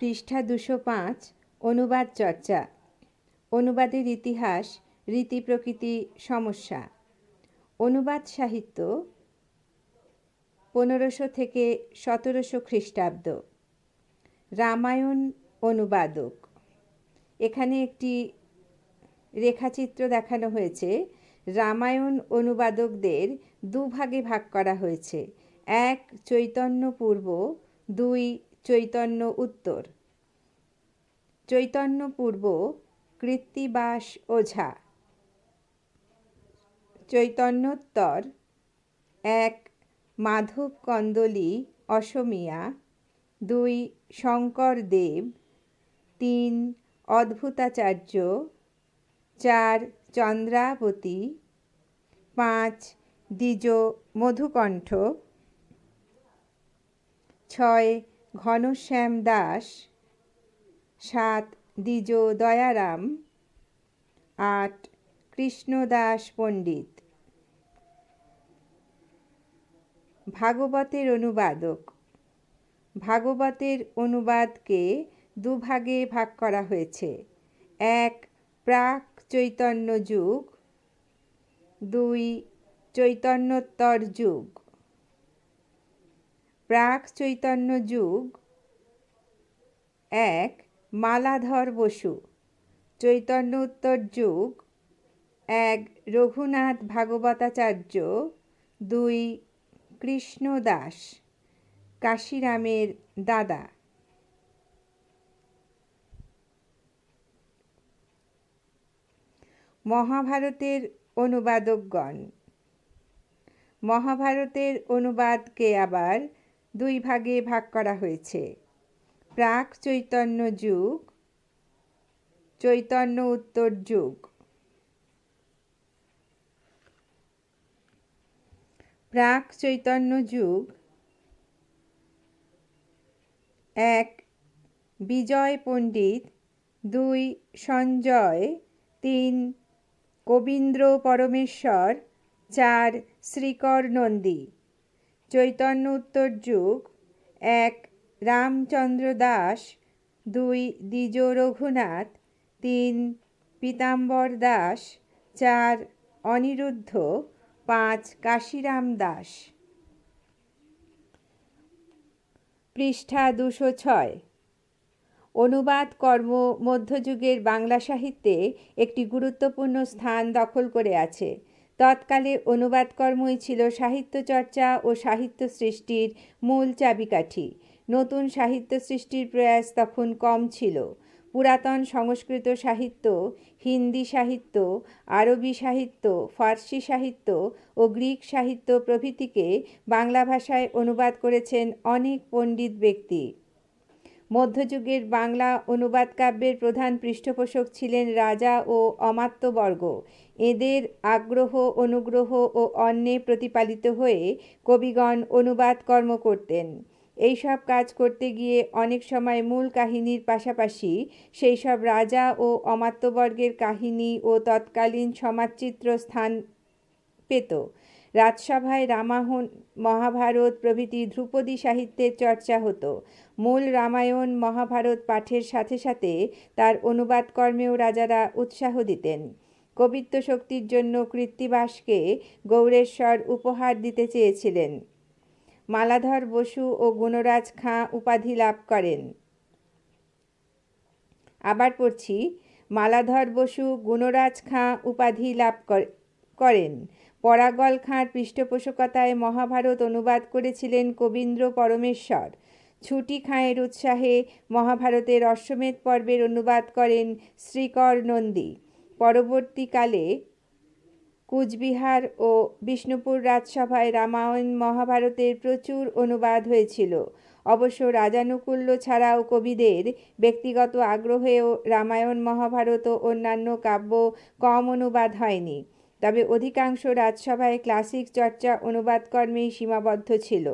পৃষ্ঠা দুশো পাঁচ, অনুবাদ চর্চা। অনুবাদের ইতিহাস, রীতি প্রকৃতি সমস্যা। অনুবাদ সাহিত্য, পনেরোশো থেকে সতেরোশো খ্রিস্টাব্দ। রামায়ণ অনুবাদক। এখানে একটি রেখাচিত্র দেখানো হয়েছে। রামায়ণ অনুবাদকদের দুভাগে ভাগ করা হয়েছে। এক চৈতন্য পূর্ব দুই চৈতন্য উত্তর। চৈতন্য পূর্ব, কৃত্তিবাস ওঝা। চৈতন্যোত্তর, এক, মাধব কন্দলি অসমিয়া। দুই, শঙ্কর দেব। তিন, অদ্ভুতাচার্য। চার, চন্দ্রাবতী। পাঁচ, দ্বিজ মধুকণ্ঠ। ছয় ঘনশ্যাম দাস, সাত দ্বিজ দয়ারাম, আট কৃষ্ণদাস পণ্ডিত। ভাগবতের অনুবাদক। ভাগবতের অনুবাদকে দুভাগে ভাগ করা হয়েছে। এক, প্রাক চৈতন্য যুগ। দুই, চৈতন্যোত্তর যুগ। প্রাক চৈতন্য যুগ এক মালাধর বসু। চৈতন্য উত্তর যুগ এক রঘুনাথ ভাগবতাচার্য, দুই কৃষ্ণ দাস কাশিরামের দাদা। মহাভারতের অনুবাদকগণ। মহাভারতের অনুবাদকে আবার? দুই ভাগে ভাগ করা হয়েছে। প্রাক চৈতন্য যুগ, চৈতন্য উত্তর যুগ। প্রাক চৈতন্য যুগ, এক বিজয় পণ্ডিত, দুই সঞ্জয়, তিন কবীন্দ্র পরমেশ্বর, চার শ্রীকর নন্দী। চৈতন্য উত্তর যুগ, এক রামচন্দ্র দাস, দুই দ্বিজ রঘুনাথ, তিন পীতাম্বর দাস, চার অনিরুদ্ধ, পাঁচ কাশিরাম দাস। পৃষ্ঠা দুশো ছয়। অনুবাদ কর্ম মধ্যযুগের বাংলা সাহিত্যে একটি গুরুত্বপূর্ণ স্থান দখল করে আছে। তৎকালে অনুবাদ কর্মই ছিল সাহিত্য চর্চা ও সাহিত্য সৃষ্টির মূল চাবিকাঠি। নতুন সাহিত্য সৃষ্টির প্রয়াস তখন কম ছিল। পুরাতন সংস্কৃত সাহিত্য, হিন্দি সাহিত্য, আরবি সাহিত্য, ফার্সি সাহিত্য ও গ্রিক সাহিত্য প্রভৃতিকে বাংলা ভাষায় অনুবাদ করেছেন অনেক পণ্ডিত ব্যক্তি। মধ্যযুগের বাংলা অনুবাদ কাব্যের প্রধান পৃষ্ঠপোষক ছিলেন রাজা ও অমাত্যবর্গ। এদের আগ্রহ, অনুগ্রহ ও অন্যে প্রতিপালিত হয়ে কবিগণ অনুবাদ কর্ম করতেন। এইসব কাজ করতে গিয়ে অনেক সময় মূল কাহিনীর পাশাপাশি সেই সব রাজা ও অমাত্যবর্গের কাহিনী ও তৎকালীন সমাজচিত্র স্থান পেত। রাজসভায় রামায়ণ, মহাভারত প্রভৃতি ধ্রুপদী সাহিত্যের চর্চা হতো। মূল রামায়ণ, মহাভারত পাঠের সাথে সাথে তার অনুবাদ কর্মেও রাজারা উৎসাহ দিতেন। কবিত্ব শক্তির জন্য কৃত্তিবাসকে গৌরেশ্বর উপহার দিতে চেয়েছিলেন। মালাধর বসু ও গুণরাজ খাঁ উপাধি লাভ করেন। আবার পড়ছি, মালাধর বসু, গুণরাজ খাঁ উপাধি লাভ করেন। পরাগল খাঁর পৃষ্ঠপোষকতায় মহাভারত অনুবাদ করেছিলেন কবীন্দ্র পরমেশ্বর। ছুটি খাঁয়ের উৎসাহে মহাভারতের অশ্বমেধ পর্বের অনুবাদ করেন শ্রীকর নন্দী। পরবর্তীকালে কুচবিহার ও বিষ্ণুপুর রাজসভায় রামায়ণ মহাভারতের প্রচুর অনুবাদ হয়েছিল। অবশ্য রাজানুকূল্য ছাড়াও কবিদের ব্যক্তিগত আগ্রহেও রামায়ণ মহাভারত ও অন্যান্য কাব্য কম অনুবাদ হয়নি। তবে অধিকাংশ রাজসভায় ক্লাসিক চর্চা অনুবাদকর্মেই সীমাবদ্ধ ছিল।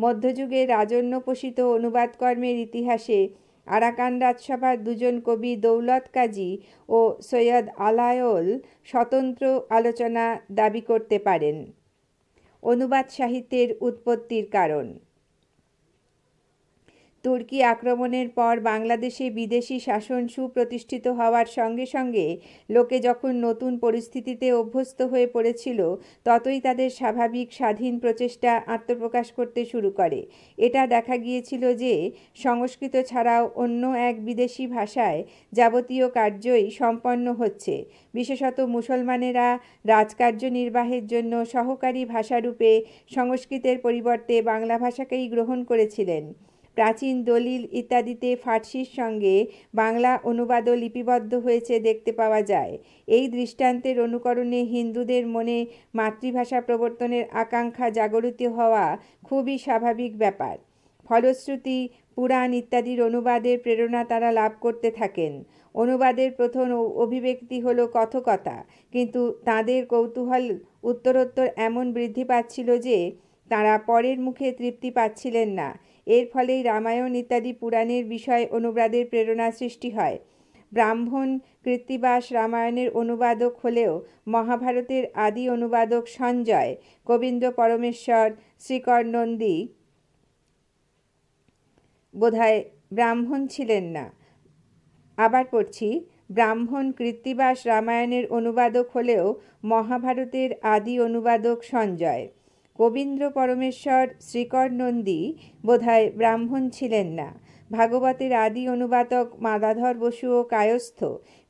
মধ্যযুগে রাজন্যপোষিত অনুবাদকর্মের ইতিহাসে আরাকান রাজসভার দুজন কবি দৌলত কাজী ও সৈয়দ আলায়ল স্বতন্ত্র আলোচনা দাবি করতে পারেন। অনুবাদ সাহিত্যের উৎপত্তির কারণ তুর্কি আক্রমণের পর বাংলাদেশে বিদেশি শাসন সুপ্রতিষ্ঠিত হওয়ার সঙ্গে সঙ্গে লোকে যখন নতুন পরিস্থিতিতে অভ্যস্ত হয়ে পড়েছিল, ততই তাদের স্বাভাবিক স্বাধীন প্রচেষ্টা আত্মপ্রকাশ করতে শুরু করে। এটা দেখা গিয়েছিল যে, সংস্কৃত ছাড়াও অন্য এক বিদেশি ভাষায় যাবতীয় কার্যই সম্পন্ন হচ্ছে। বিশেষত মুসলমানেরা রাজকার্য নির্বাহের জন্য সহকারী ভাষারূপে সংস্কৃতের পরিবর্তে বাংলা ভাষাকেই গ্রহণ করেছিলেন। প্রাচীন দলিল ইত্যাদিতে ফার্সির সঙ্গে বাংলা অনুবাদও লিপিবদ্ধ হয়েছে দেখতে পাওয়া যায়। এই দৃষ্টান্তের অনুকরণে হিন্দুদের মনে মাতৃভাষা প্রবর্তনের আকাঙ্ক্ষা জাগরিত হওয়া খুবই স্বাভাবিক ব্যাপার। ফলশ্রুতি, পুরাণ ইত্যাদির অনুবাদের প্রেরণা তারা লাভ করতে থাকেন। অনুবাদের প্রথম অভিব্যক্তি হলো কথকতা, কিন্তু তাদের কৌতূহল উত্তরোত্তর এমন বৃদ্ধি পাচ্ছিল যে তারা পরের মুখে তৃপ্তি পাচ্ছিলেন না। এর ফলেই রামায়ণ ইত্যাদি পুরাণের বিষয় অনুবাদের প্রেরণা সৃষ্টি হয়। ব্রাহ্মণ কৃত্তিবাস রামায়ণের অনুবাদক হলেও মহাভারতের আদি অনুবাদক সঞ্জয়, গোবিন্দ পরমেশ্বর শ্রীকর নন্দী বোধহয় ব্রাহ্মণ ছিলেন না। আবার পড়ছি, ব্রাহ্মণ কৃত্তিবাস রামায়ণের অনুবাদক হলেও মহাভারতের আদি অনুবাদক সঞ্জয়। গোবিন্দ্র পরমেশ্বর শ্রীকর নন্দী বোধহয় ব্রাহ্মণ ছিলেন না। ভাগবতের আদি অনুবাদক মাদাধর বসু ও কায়স্থ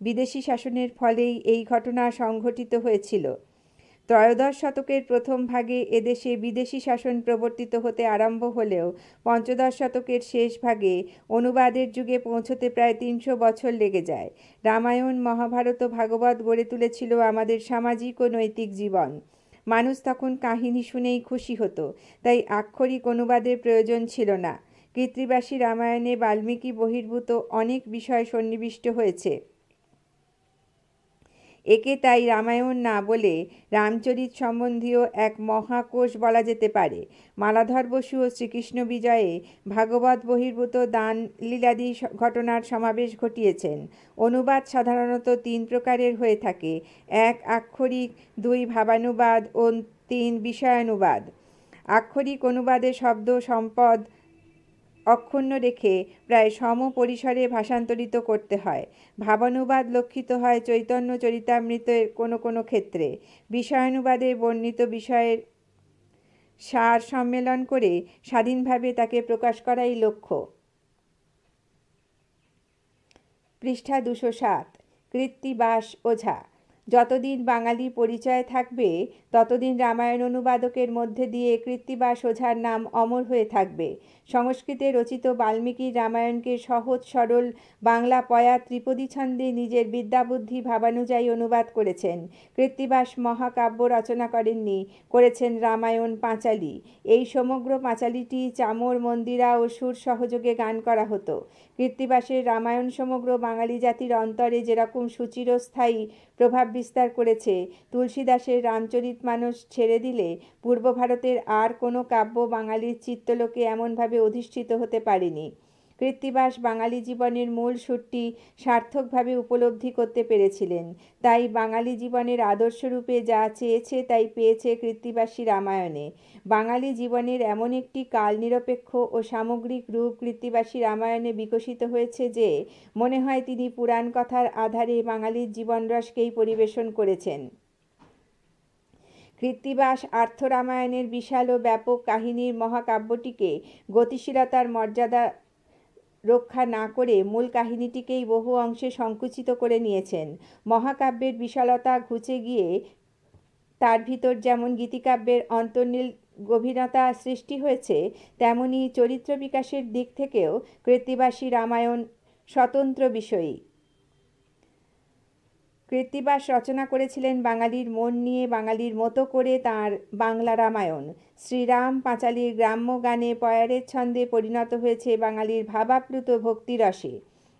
বিদেশি শাসনের ফলেই এই ঘটনা সংঘটিত হয়েছিল। ত্রয়োদশ শতকের প্রথম ভাগে এদেশে বিদেশি শাসন প্রবর্তিত হতে আরম্ভ হলেও পঞ্চদশ শতকের শেষ ভাগে অনুবাদের যুগে পৌঁছতে প্রায় তিনশো বছর লেগে যায়। রামায়ণ, মহাভারত ও ভাগবত গড়ে তুলেছিল আমাদের সামাজিক ও নৈতিক জীবন। মানুষ তখন কাহিনী শুনেই খুশি হতো, তাই আক্ষরিক অনুবাদের প্রয়োজন ছিল না। কৃত্রিবাসী রামায়ণে বাল্মীকি বহির্ভূত অনেক বিষয় সন্নিবিষ্ট হয়েছে। একে তাই রামায়ণ না বলে রামচরিত সম্বন্ধীয় এক মহাকোষ বলা যেতে পারে। মালাধর বসু ও শ্রীকৃষ্ণ বিজয়ে ভাগবত বহির্ভূত দান লীলাদি ঘটনার সমাবেশ ঘটিয়েছেন। অনুবাদ সাধারণত তিন প্রকারের হয়ে থাকে। এক, আক্ষরিক, দুই, ভাবানুবাদ ও তিন, বিষয়ানুবাদ। আক্ষরিক অনুবাদে শব্দ, সম্পদ অক্ষুণ্ণ রেখে প্রায় সম পরিসরে ভাষান্তরিত করতে হয়। ভাবানুবাদ লক্ষিত হয় চৈতন্য চরিতামৃতের কোনো কোনো ক্ষেত্রে। বিষয়ানুবাদে বর্ণিত বিষয়ের সার সম্মেলন করে স্বাধীনভাবে তাকে প্রকাশ করাই লক্ষ্য। পৃষ্ঠা দুশো সাত, কৃত্তিবাস ওঝা। যতদিন বাঙালি পরিচয় থাকবে, ততদিন রামায়ণ অনুবাদকের মধ্যে দিয়ে কৃত্তিবাস ওঝার নাম অমর হয়ে থাকবে। সংস্কৃতে রচিত বাল্মীকির রামায়ণকে সহজ, সরল বাংলা পয়া ত্রিপদী ছন্দে নিজের বিদ্যাবুদ্ধি ভাবানুযায়ী অনুবাদ করেছেন। কৃত্তিবাস মহাকাব্য রচনা করেননি, করেছেন রামায়ণ পাঁচালী। এই সমগ্র পাঁচালীটি চামর, মন্দিরা ও সুর সহযোগে গান করা হতো। কৃত্তিবাসের রামায়ণ সমগ্র বাঙালি জাতির অন্তরে যেরকম সুচিরস্থায়ী প্রভাব বিস্তার করেছে, তুলসীদাসের রামচরিত মানুষ ছেড়ে দিলে পূর্ব ভারতের আর কোনো কাব্য বাঙালির চিত্তলোকে এমনভাবে অধিষ্ঠিত হতে পারেনি। কৃত্তিবাস বাঙালি জীবনের মূল সুরটি সার্থকভাবে উপলব্ধি করতে পেরেছিলেন। তাই বাঙালি জীবনের আদর্শরূপে যা চেয়েছে তাই পেয়েছে কৃত্তিবাসী রামায়ণে। বাঙালি জীবনের এমন একটি কাল নিরপেক্ষ ও সামগ্রিক রূপ কৃত্তিবাসী রামায়ণে বিকশিত হয়েছে যে, মনে হয় তিনি পুরাণ কথার আধারে বাঙালির জীবনরসকেই পরিবেশন করেছেন। কৃত্তিবাস আর্থরামায়ণের বিশাল ও ব্যাপক কাহিনীর মহাকাব্যটিকে গতিশীলতার মর্যাদা রক্ষা না করে মূল কাহিনীটিকেই বহু অংশে সংকুচিত করে নিয়েছেন। মহাকাব্যের বিশালতা ঘুচে গিয়ে তার ভিতর যেমন গীতিকাব্যের অন্তর্নীল গভীরতা সৃষ্টি হয়েছে, তেমনি চরিত্র বিকাশের দিক থেকেও কৃত্তিবাসী রামায়ণ স্বতন্ত্র বিষয়ী। কৃত্তিবাস রচনা করেছিলেন বাঙালির মন নিয়ে, বাঙালির মতো করে তার বাংলা রামায়ণ। শ্রীরাম পাঁচালীর গ্রাম্য গানে পয়ারের ছন্দে পরিণত হয়েছে বাঙালির ভাবাপ্লুত ভক্তিরসে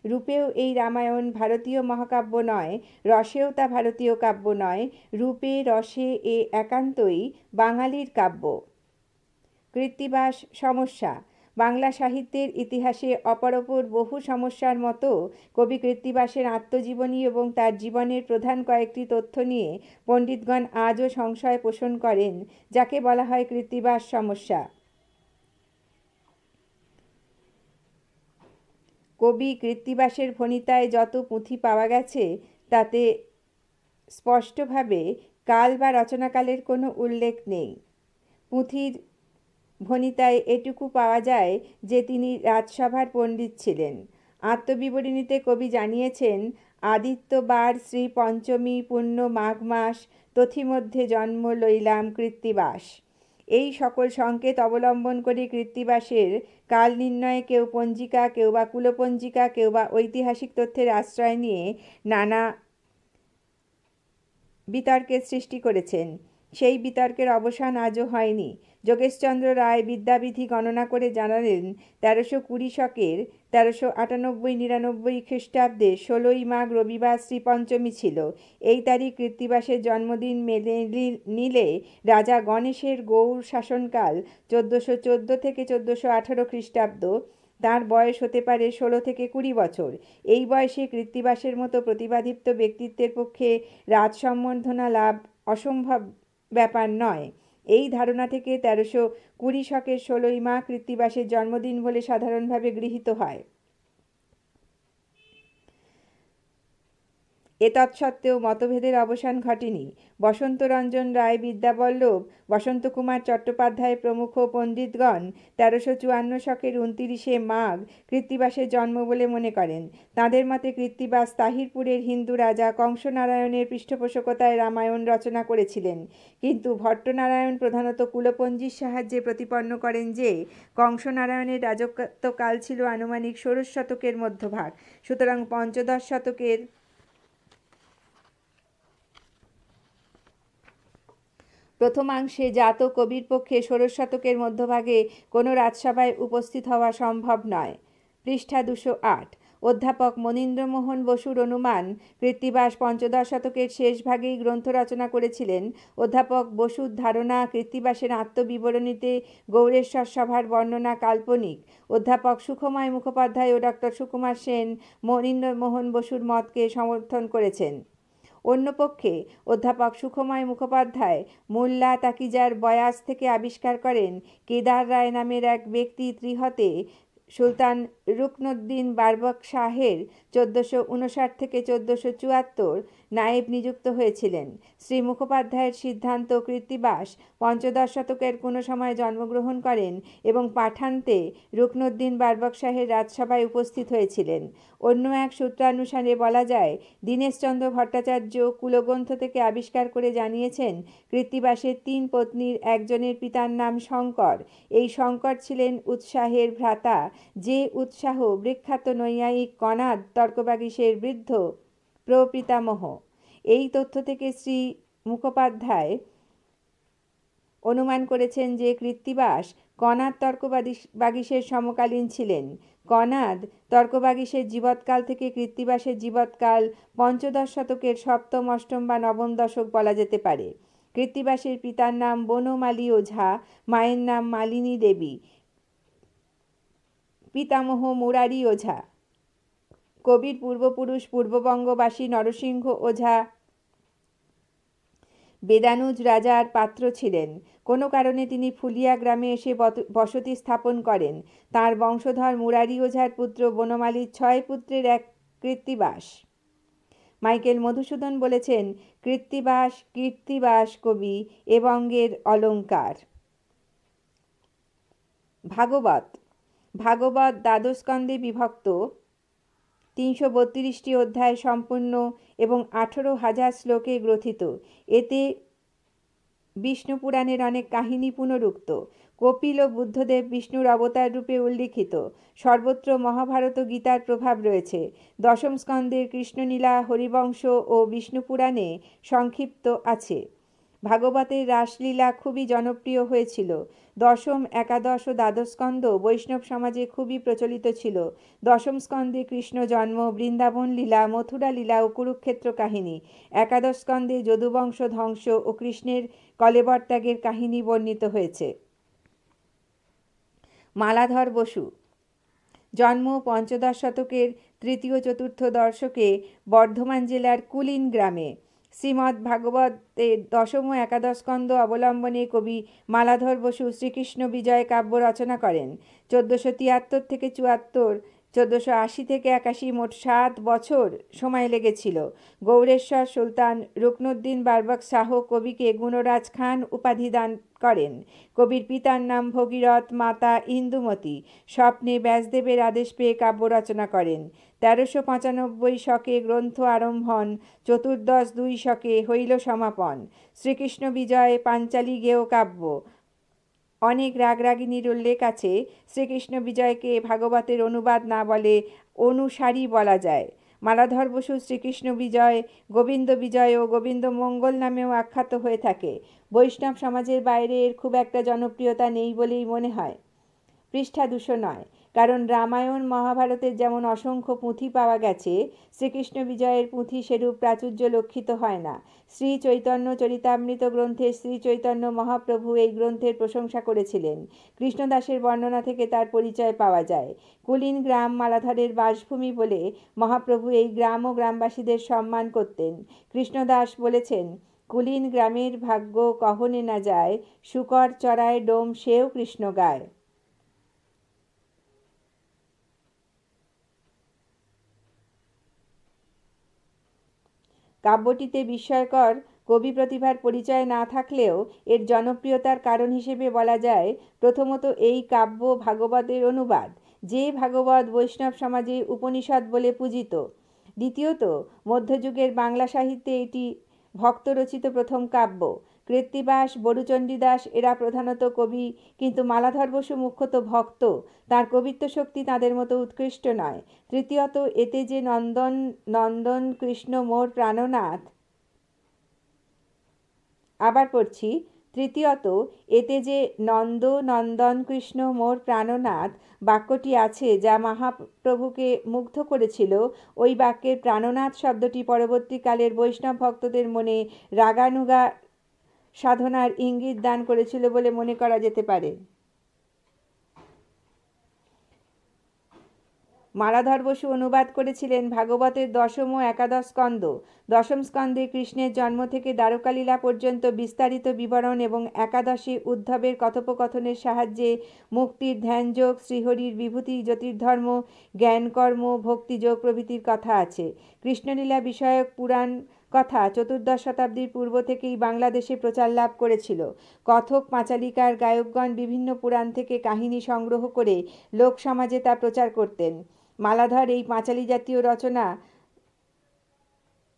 রূপেও এই রামায়ণ ভারতীয় মহাকাব্য নয়, রসেও তা ভারতীয় কাব্য নয়, রূপে, রসে এ একান্তই বাঙালির কাব্য। কৃত্তিবাস সমস্যা বাংলা সাহিত্যের ইতিহাসে অপরপর বহু সমস্যার মতো কবি কৃত্তিবাসের আত্মজীবনী এবং তার জীবনের প্রধান কয়েকটি তথ্য নিয়ে পণ্ডিতগণ আজও সংশয় পোষণ করেন, যাকে বলা হয় কৃত্তিবাস সমস্যা। কবি কৃত্তিবাসের ভণিতায় যত পুঁথি পাওয়া গেছে, তাতে স্পষ্টভাবে কাল বা রচনাকালের কোনো উল্লেখ নেই। পুঁথির ভণিতায় এটুকু পাওয়া যায় যে তিনি রাজসভার পণ্ডিত ছিলেন। আত্মবিবরণীতে কবি জানিয়েছেন, আদিত্যবার শ্রী পঞ্চমী পূর্ণ মাঘ মাস, তথিমধ্যে জন্ম লইলাম কৃত্তিবাস। এই সকল সংকেত অবলম্বন করে কৃত্তিবাসের কাল নির্ণয়ে কেউ পঞ্জিকা, কেউ বা কুলপঞ্জিকা, কেউ বা ঐতিহাসিক তথ্যের আশ্রয় নিয়ে নানা বিতর্কের সৃষ্টি করেছেন। সেই বিতর্কের অবসান আজও হয়নি। যোগেশচন্দ্র রায় বিদ্যাবিধি গণনা করে জানালেন, তেরোশো কুড়ি শকের তেরোশো আটানব্বই নিরানব্বই খ্রিস্টাব্দে ষোলোই মাঘ রবিবার শ্রীপঞ্চমী ছিল। এই তারিখ কৃত্তিবাসের জন্মদিন মেলে নিলে রাজা গণেশের গৌর শাসনকাল চোদ্দোশো চোদ্দ থেকে চোদ্দোশো আঠারো খ্রিস্টাব্দ, তার বয়স হতে পারে ষোলো থেকে কুড়ি বছর। এই বয়সে কৃত্তিবাসের মতো প্রতিবাদীপ্ত ব্যক্তিত্বের পক্ষে রাজ সম্বর্ধনা লাভ অসম্ভব ব্যাপার নয়। এই ধারণা থেকে তেরোশো কুড়ি শকের ষোলোই মা কৃত্তিবাসের জন্মদিন বলে সাধারণভাবে গৃহীত হয়। এতৎসত্ত্বেও মতভেদের অবসান ঘটেনি। বসন্তরঞ্জন রায়, বিদ্যাবল্লভ, বসন্তকুমার চট্টোপাধ্যায় প্রমুখ পণ্ডিতগণ তেরোশো চুয়ান্ন শকের উনতিরিশে মাঘ কৃত্তিবাসের জন্ম বলে মনে করেন। তাঁদের মতে কৃত্তিবাস তাহিরপুরের হিন্দু রাজা কংসনারায়ণের পৃষ্ঠপোষকতায় রামায়ণ রচনা করেছিলেন। কিন্তু ভট্টনারায়ণ প্রধানত কুলপঞ্জির সাহায্যে প্রতিপন্ন করেন যে, কংসনারায়ণের রাজত্বকাল ছিল আনুমানিক ষোড়শ শতকের মধ্যভাগ। সুতরাং পঞ্চদশ শতকের প্রথমাংশে জাত কবির পক্ষে ষোড়শ শতকের মধ্যভাগে কোনো রাজসভায় উপস্থিত হওয়া সম্ভব নয়। পৃষ্ঠা দুশো আট। অধ্যাপক মনীন্দ্রমোহন বসুর অনুমান, কৃত্তিবাস পঞ্চদশ শতকের শেষ ভাগেই গ্রন্থ রচনা করেছিলেন অধ্যাপক বসুর ধারণা কৃত্তিবাসের আত্মবিবরণীতে গৌরেশ্বর সভার বর্ণনা কাল্পনিক। অধ্যাপক সুখময় মুখোপাধ্যায় ও ডক্টর সুকুমার সেন মনীন্দ্রমোহন বসুর মতকে সমর্থন করেছেন। অন্যপক্ষে অধ্যাপক সুখময় মুখোপাধ্যায় মোল্লা তাকিজার বয়াস থেকে আবিষ্কার করেন কেদার রায় নামের এক ব্যক্তি ত্রিহতে সুলতান রুকনুদ্দিন বারবক শাহের চোদ্দোশো উনষাট থেকে চোদ্দোশো চুয়াত্তর নায়েব নিযুক্ত হয়েছিলেন। শ্রী মুখোপাধ্যায়ের সিদ্ধান্ত কৃত্তিবাস পঞ্চদশ শতকের কোনো সময় জন্মগ্রহণ করেন এবং পাঠান্তে রুকনুদ্দিন বারবক শাহের রাজসভায় উপস্থিত হয়েছিলেন। অন্য এক সূত্রানুসারে বলা যায়, দীনেশচন্দ্র ভট্টাচার্য কুলগ্রন্থ থেকে আবিষ্কার করে জানিয়েছেন কৃত্তিবাসের তিন পত্নীর একজনের পিতার নাম শঙ্কর। এই শঙ্কর ছিলেন উৎসাহের ভ্রাতা। যে উৎসাহ বিখ্যাত নৈয়ায়িক কণাদ তর্কবাগীশের বৃদ্ধ প্রপিতামহ। এই তথ্য থেকে শ্রী মুখোপাধ্যায় অনুমান করেছেন যে কৃত্তিবাস কনাদ তর্কবাগীশের সমকালীন ছিলেন। কনাদ তর্কবাগীশের জীবৎকাল থেকে কৃত্তিবাসের জীবৎকাল পঞ্চদশ শতকের সপ্তম, অষ্টম বা নবম দশক বলা যেতে পারে। কৃত্তিবাসের পিতার নাম বনমালী ওঝা, মায়ের নাম মালিনী দেবী। পিতামহ মুরারি ওঝা। কবির পূর্বপুরুষ, পূর্ববঙ্গবাসী নরসিংহ ওঝা বেদানুজ রাজার পাত্র ছিলেন। কোনো কারণে তিনি ফুলিয়া গ্রামে এসে বসতি স্থাপন করেন। তার বংশধর মুরারি ওঝার পুত্র বনমালীর ছয় পুত্রের এক কৃত্তিবাস। মাইকেল মধুসূদন বলেছেন, কৃত্তিবাস, কীর্তিবাস কবি এবঙ্গের অলঙ্কার। ভাগবত ভাগবত দ্বাদশকন্দে বিভক্ত তিনশো বত্রিশটি অধ্যায় সম্পূর্ণ এবং আঠেরো হাজার শ্লোকে গ্রথিত। এতে বিষ্ণু পুরাণের অনেক কাহিনী পুনরুক্ত। কপিল ও বুদ্ধদেব বিষ্ণুর অবতার রূপে উল্লিখিত। সর্বত্র মহাভারত গীতার প্রভাব রয়েছে। দশম স্কন্দের কৃষ্ণনীলা হরিবংশ ও বিষ্ণু পুরাণে সংক্ষিপ্ত আছে। ভাগবতের রাসলীলা খুবই জনপ্রিয় হয়েছিল। দশম, একাদশ ও দ্বাদশ স্কন্দ বৈষ্ণব সমাজে খুবই প্রচলিত ছিল। দশম স্কন্দে কৃষ্ণ জন্ম, বৃন্দাবন লীলা, মথুরা লীলা ও কুরুক্ষেত্র কাহিনী। একাদশ স্কন্দে যদুবংশ ধ্বংস ও কৃষ্ণের কলেবর ত্যাগের কাহিনী বর্ণিত হয়েছে। মালাধর বসু জন্ম পঞ্চদশ শতকের তৃতীয় চতুর্থ দর্শকে বর্ধমান জেলার কুলিন গ্রামে। শ্রীমদ্ ভাগবতের দশম একাদশ স্কন্দ অবলম্বনে কবি মালাধর বসু শ্রীকৃষ্ণ বিজয় কাব্য রচনা করেন। চোদ্দোশো তিয়াত্তর থেকে চুয়াত্তর চোদ্দোশো আশি থেকে একাশি মোট সাত বছর সময় লেগেছিল। গৌরেশ্বর সুলতান রুকনুদ্দিন বারবক শাহ কবিকে গুণরাজ খান উপাধি দান করেন। কবির পিতার নাম ভগীরথ মাতা ইন্দুমতি। স্বপ্নে ব্যাসদেবের আদেশ পেয়ে কাব্য রচনা করেন। তেরোশো পঁচানব্বই শকে গ্রন্থ আরম্ভন চতুর্দশ দুই শকে হইল সমাপন। শ্রীকৃষ্ণ বিজয় পাঞ্চালী গেয় কাব্য। অনেক রাগরাগিনীর উল্লেখ আছে। শ্রীকৃষ্ণ বিজয়কে ভাগবতের অনুবাদ না বলে অনুসারী বলা যায়। মালাধর বসু শ্রীকৃষ্ণ বিজয়, গোবিন্দ বিজয় ও গোবিন্দ মঙ্গল নামেও আখ্যাত হয়ে থাকে। বৈষ্ণব সমাজের বাইরে এর খুব একটা জনপ্রিয়তা নেই বলেই মনে হয়। পৃষ্ঠা দুশো নয়। কারণ রামায়ণ মহাভারতের যেমন অসংখ্য পুঁথি পাওয়া গেছে, শ্রীকৃষ্ণ বিজয়ের পুঁথি সেরূপ প্রাচুর্য লক্ষিত হয় না। শ্রী চৈতন্য চরিতামৃত গ্রন্থে শ্রী চৈতন্য মহাপ্রভু এই গ্রন্থের প্রশংসা করেছিলেন। কৃষ্ণদাসের বর্ণনা থেকে তার পরিচয় পাওয়া যায়। কুলিন গ্রাম মালাধরের বাসভূমি বলে মহাপ্রভু এই গ্রাম ও গ্রামবাসীদের সম্মান করতেন। কৃষ্ণদাস বলেছেন, কুলিন গ্রামের ভাগ্য কহনে না যায়, শুকর চড়ায় ডোম সেও কৃষ্ণ গায়। কাব্যটিতে বিস্ময়কর কবি প্রতিভার পরিচয় না থাকলেও এর জনপ্রিয়তার কারণ হিসেবে বলা যায়, প্রথমত এই কাব্য ভাগবতের অনুবাদ, যে ভাগবত বৈষ্ণব সমাজে উপনিষদ বলে পূজিত। দ্বিতীয়ত, মধ্যযুগের বাংলা সাহিত্যে এটি ভক্তরচিত প্রথম কাব্য। কৃত্তিবাস বড়ুচণ্ডী দাস এরা প্রধানত কবি, কিন্তু মালাধর বসু মুখ্যত ভক্ত। তার কবিত্ব শক্তি তাদের মতো উৎকৃষ্ট নয়। তৃতীয়ত, এতে যে নন্দন নন্দন কৃষ্ণ মোর প্রাণনাথ। আবার পড়ছি। তৃতীয়ত, এতে যে নন্দ, নন্দন কৃষ্ণ মোর প্রাণনাথ বাক্যটি আছে যা মহাপ্রভুকে মুগ্ধ করেছিল, ওই বাক্যের প্রাণনাথ শব্দটি পরবর্তীকালের বৈষ্ণব ভক্তদের মনে রাগানুগা সাধনার ইঙ্গিত দান করেছিল বলে মনে করা যেতে পারে। মালাধর বসু অনুবাদ করেছিলেন ভাগবতের দশম ও একাদশ স্কন্দ। দশম স্কন্ধে কৃষ্ণের জন্ম থেকে দ্বারকালীলা পর্যন্ত বিস্তারিত বিবরণ এবং একাদশী উদ্ধবের কথোপকথনের সাহায্যে মুক্তির ধ্যানযোগ, শ্রীহরির বিভূতি, জ্যোতির্ধর্ম, জ্ঞানকর্ম, ভক্তিযোগ প্রভৃতির কথা আছে। কৃষ্ণলীলা বিষয়ক পুরাণ কথা চতুর্দশ শতাব্দীর পূর্ব থেকেই বাংলাদেশে প্রচার লাভ করেছিল। কথক, পাঁচালিকার গায়কগণ বিভিন্ন পুরাণ থেকে কাহিনী সংগ্রহ করে লোক সমাজে তা প্রচার করতেন। মালাধর এই পাঁচালী জাতীয় রচনা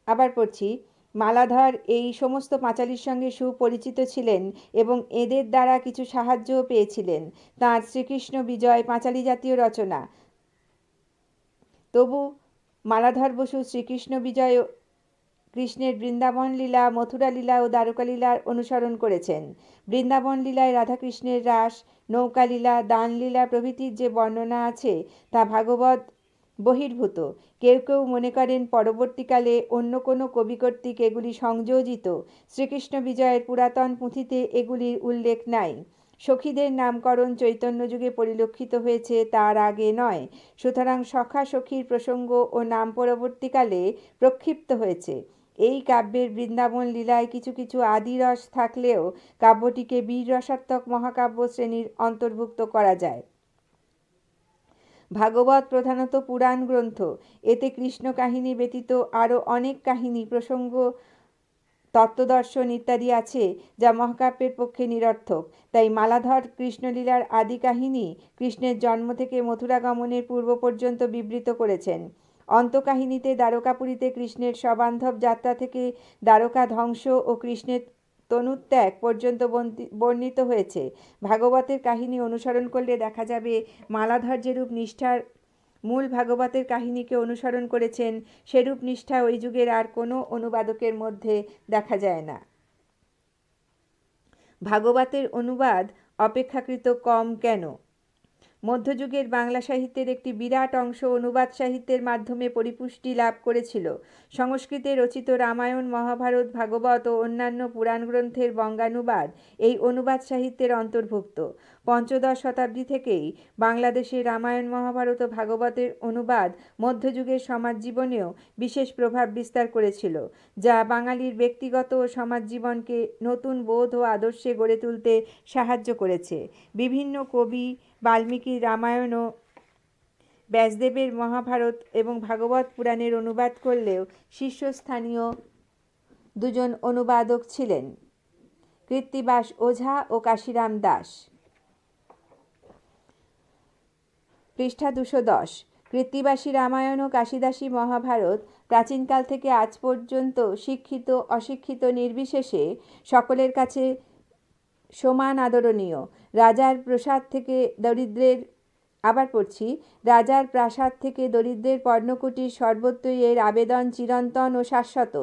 আবার পড়ছি। মালাধর এই সমস্ত পাঁচালির সঙ্গে সুপরিচিত ছিলেন এবং এদের দ্বারা কিছু সাহায্যও পেয়েছিলেন। তাঁর শ্রীকৃষ্ণ বিজয় পাঁচালী জাতীয় রচনা। তবু মালাধর বসু শ্রীকৃষ্ণ বিজয় কৃষ্ণের বৃন্দাবন লীলা মথুরা লীলা ও দ্বারকা লীলার অনুসরণ করেছেন। বৃন্দাবন লীলায় রাধাকৃষ্ণের রাস নৌকা লীলা দান লীলা প্রভৃতির যে বর্ণনা আছে তা ভাগবত বহির্ভূত। কেউ কেউ মনে করেন পরবর্তীকালে অন্য কোনো কবি কর্তৃক এগুলি সংযোজিত। শ্রীকৃষ্ণ বিজয়ের পুরাতন পুঁথিতে এগুলির উল্লেখ নাই। সখীদের নামকরণ চৈতন্য যুগে পরিলক্ষিত হয়েছে, তার আগে নয়। সুতরাং সখা সখীর প্রসঙ্গ ও নাম পরবর্তীকালে প্রক্ষিপ্ত হয়েছে। এই কাব্যের বৃন্দাবন লীলায় কিছু কিছু আদিরস থাকলেও কাব্যটিকে বীর রসাত্মক মহাকাব্য শ্রেণির অন্তর্ভুক্ত করা যায়। ভাগবত প্রধানত পুরাণ গ্রন্থ। এতে কৃষ্ণ কাহিনী ব্যতীত আরও অনেক কাহিনী, প্রসঙ্গ, তত্ত্বদর্শন ইত্যাদি আছে যা মহাকাব্যের পক্ষে নিরর্থক। তাই মালাধর কৃষ্ণলীলার আদি কাহিনী কৃষ্ণের জন্ম থেকে মথুরা গমনের পূর্ব পর্যন্ত বিবৃত করেছেন। অন্তকাহিনীতে দ্বারকাপুরীতে কৃষ্ণের সবান্ধব যাত্রা থেকে দ্বারকা ধ্বংস ও কৃষ্ণের তনুত্যাগ পর্যন্ত বর্ণিত হয়েছে। ভাগবতের কাহিনী অনুসরণ করলে দেখা যাবে মালাধর যেরূপ নিষ্ঠার মূল ভাগবতের কাহিনীকে অনুসরণ করেছেন, সেরূপ নিষ্ঠা ওই যুগের আর কোনো অনুবাদকের মধ্যে দেখা যায় না। ভাগবতের অনুবাদ অপেক্ষাকৃত কম কেন? মধ্যযুগের বাংলা সাহিত্যের একটি বিরাট অংশ অনুবাদ সাহিত্যের মাধ্যমে পরিপুষ্টি লাভ করেছিল। সংস্কৃতে রচিত রামায়ণ, মহাভারত, ভাগবত ও অন্যান্য পুরাণ গ্রন্থের বঙ্গানুবাদ এই অনুবাদ সাহিত্যের অন্তর্ভুক্ত। পঞ্চদশ শতাব্দী থেকেই বাংলাদেশে রামায়ণ, মহাভারত ও ভাগবতের অনুবাদ মধ্যযুগের সমাজ জীবনেও বিশেষ প্রভাব বিস্তার করেছিল, যা বাঙালির ব্যক্তিগত ও সমাজ জীবনকে নতুন বোধ ও আদর্শে গড়ে তুলতে সাহায্য করেছে। বিভিন্ন কবি, বাল্মীকি রামায়ণ ও ব্যাসদেবের মহাভারত এবং ভাগবত পুরাণের অনুবাদ করলেও শীর্ষস্থানীয় দুজন অনুবাদক ছিলেন কৃত্তিবাস ওঝা ও কাশিরাম দাস। পৃষ্ঠা দুশো দশ। কৃত্তিবাসী রামায়ণ ও কাশিদাসী মহাভারত প্রাচীনকাল থেকে আজ পর্যন্ত শিক্ষিত, অশিক্ষিত, নির্বিশেষে সকলের কাছে সমান আদরণীয়। রাজার প্রসাদ থেকে দরিদ্রের, আবার পড়ছি, রাজার প্রাসাদ থেকে দরিদ্রের পর্ণকুটির সর্বত্রই এর আবেদন চিরন্তন ও শাশ্বত।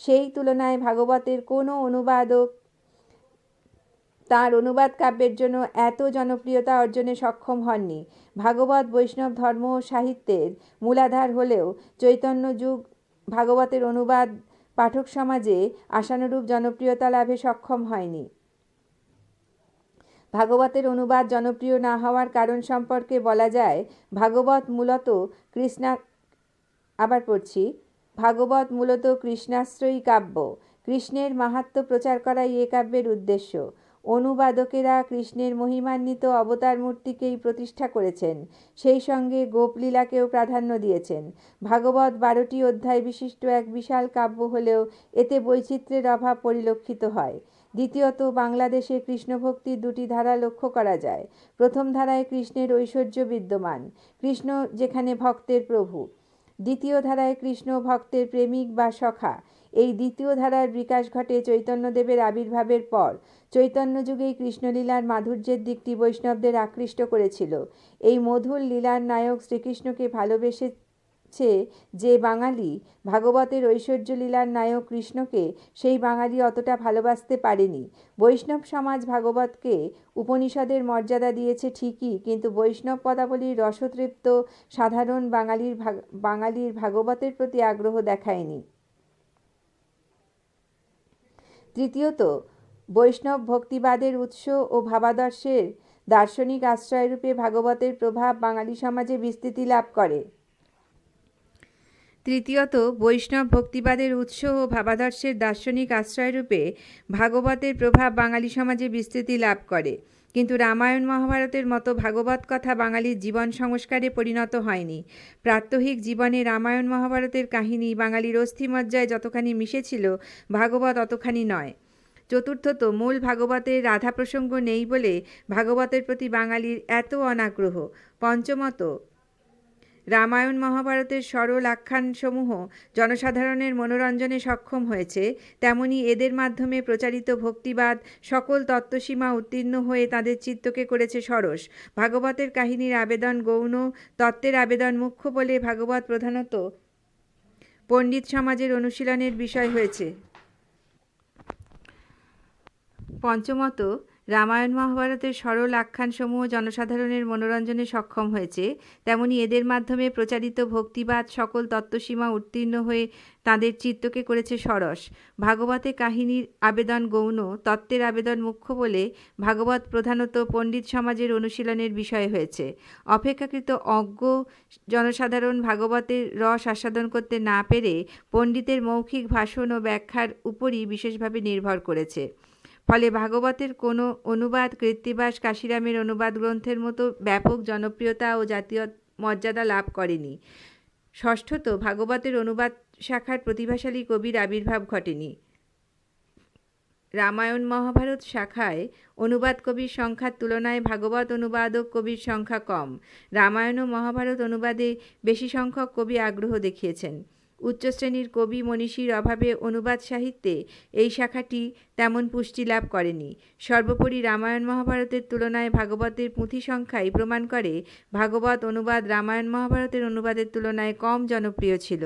সেই তুলনায় ভাগবতের কোনো অনুবাদক তার অনুবাদ কাব্যের জন্য এত জনপ্রিয়তা অর্জনে সক্ষম হননি। ভাগবত, বৈষ্ণব ধর্ম ও সাহিত্যের মূলাধার হলেও চৈতন্য যুগ ভাগবতের অনুবাদ পাঠক সমাজে আশানুরূপ জনপ্রিয়তা লাভে সক্ষম হয়নি। ভাগবতের অনুবাদ জনপ্রিয় না হওয়ার কারণ সম্পর্কে বলা যায়, ভাগবত মূলত কৃষ্ণা, আবার পড়ছি, ভাগবত মূলত কৃষ্ণাশ্রয়ী কাব্য। কৃষ্ণের মাহাত্ম প্রচার করাই এ কাব্যের উদ্দেশ্য। অনুবাদকেরা কৃষ্ণের মহিমান্বিত অবতার মূর্তিকেই প্রতিষ্ঠা করেছেন। সেই সঙ্গে গোপলীলাকেও প্রাধান্য দিয়েছেন। ভাগবত বারোটি অধ্যায় বিশিষ্ট এক বিশাল কাব্য হলেও এতে বৈচিত্র্যের অভাব পরিলক্ষিত হয়। দ্বিতীয়ত, বাংলাদেশে কৃষ্ণভক্তির দুটি ধারা লক্ষ্য করা যায়। প্রথম ধারায় কৃষ্ণের ঐশ্বর্য বিদ্যমান, কৃষ্ণ যেখানে ভক্তের প্রভু। দ্বিতীয় ধারায় কৃষ্ণ ভক্তের প্রেমিক বা সখা। এই দ্বিতীয় ধারার বিকাশ ঘটে চৈতন্যদেবের আবির্ভাবের পর। চৈতন্য যুগেই কৃষ্ণলীলার মাধুর্যের দিকটি বৈষ্ণবদের আকৃষ্ট করেছিল। এই মধুর লীলার নায়ক শ্রীকৃষ্ণকে ভালোবেসে যে বাঙালি, ভাগবতের ঐশ্বর্য লীলার নায়ক কৃষ্ণকে সেই বাঙালি অতটা ভালোবাসতে পারেনি। বৈষ্ণব সমাজ ভাগবতকে উপনিষদের মর্যাদা দিয়েছে ঠিকই, কিন্তু বৈষ্ণব পদাবলীর রসতৃপ্ত সাধারণ বাঙালির বাঙালির ভাগবতের প্রতি আগ্রহ দেখায়নি। তৃতীয়ত, বৈষ্ণব ভক্তিবাদের উৎস ও ভাবাদর্শের দার্শনিক আশ্রয়রূপে ভাগবতের প্রভাব বাঙালি সমাজে বিস্তৃতি লাভ করে। তৃতীয়ত, বৈষ্ণব ভক্তিবাদের উৎস ও ভাবাদর্শের দার্শনিক আশ্রয়রূপে ভাগবতের প্রভাব বাঙালি সমাজে বিস্তৃতি লাভ করে। কিন্তু রামায়ণ মহাভারতের মতো ভাগবত কথা বাঙালির জীবন সংস্কারে পরিণত হয়নি। প্রাত্যহিক জীবনে রামায়ণ মহাভারতের কাহিনী বাঙালির অস্থিমজ্জায় যতখানি মিশেছিল, ভাগবত অতখানি নয়। চতুর্থত, মূল ভাগবতের রাধা প্রসঙ্গ নেই বলে ভাগবতের প্রতি বাঙালির এত অনাগ্রহ। পঞ্চমত রামায়ণ মহাভারতের সরল আখ্যানসমূহ জনসাধারণের মনোরঞ্জনে সক্ষম হয়েছে, তেমনি এদের মাধ্যমে প্রচারিত ভক্তিবাদ সকল তত্ত্বসীমা উত্তীর্ণ হয়ে তাদের চিত্তকে করেছে সরস। ভাগবতের কাহিনীর আবেদন গৌণ, তত্ত্বের আবেদন মুখ্য বলে ভাগবত প্রধানত পণ্ডিত সমাজের অনুশীলনের বিষয় হয়েছে। পঞ্চমত রামায়ণ মহাভারতের সরল আখ্যানসমূহ জনসাধারণের মনোরঞ্জনে সক্ষম হয়েছে, তেমনি এদের মাধ্যমে প্রচারিত ভক্তিবাদ সকল তত্ত্বসীমা উত্তীর্ণ হয়ে তাদের চিত্তকে করেছে সরস। ভাগবতে কাহিনীর আবেদন গৌণ, তত্ত্বের আবেদন মুখ্য বলে ভাগবত প্রধানত পণ্ডিত সমাজের অনুশীলনের বিষয় হয়েছে। অপেক্ষাকৃত অজ্ঞ জনসাধারণ ভাগবতের রস আস্বাদন করতে না পেরে পণ্ডিতের মৌখিক ভাষণ ও ব্যাখ্যার উপরই বিশেষভাবে নির্ভর করেছে। ফলে ভাগবতের কোনো অনুবাদ কৃত্তিবাস কাশিরামের অনুবাদ গ্রন্থের মতো ব্যাপক জনপ্রিয়তা ও জাতীয় মর্যাদা লাভ করেনি। ষষ্ঠত, ভাগবতের অনুবাদ শাখার প্রতিভাশালী কবির আবির্ভাব ঘটেনি। রামায়ণ মহাভারত শাখায় অনুবাদ কবির সংখ্যার তুলনায় ভাগবত অনুবাদক কবির সংখ্যা কম। রামায়ণ ও মহাভারত অনুবাদে বেশি সংখ্যক কবি আগ্রহ দেখিয়েছেন। উচ্চশ্রেণীর কবি মনীষীর অভাবে অনুবাদ সাহিত্যে এই শাখাটি তেমন পুষ্টি লাভ করেনি। সর্বোপরি রামায়ণ মহাভারতের তুলনায় ভাগবতের পুঁথি সংখ্যাই প্রমাণ করে ভাগবত অনুবাদ রামায়ণ মহাভারতের অনুবাদের তুলনায় কম জনপ্রিয় ছিল।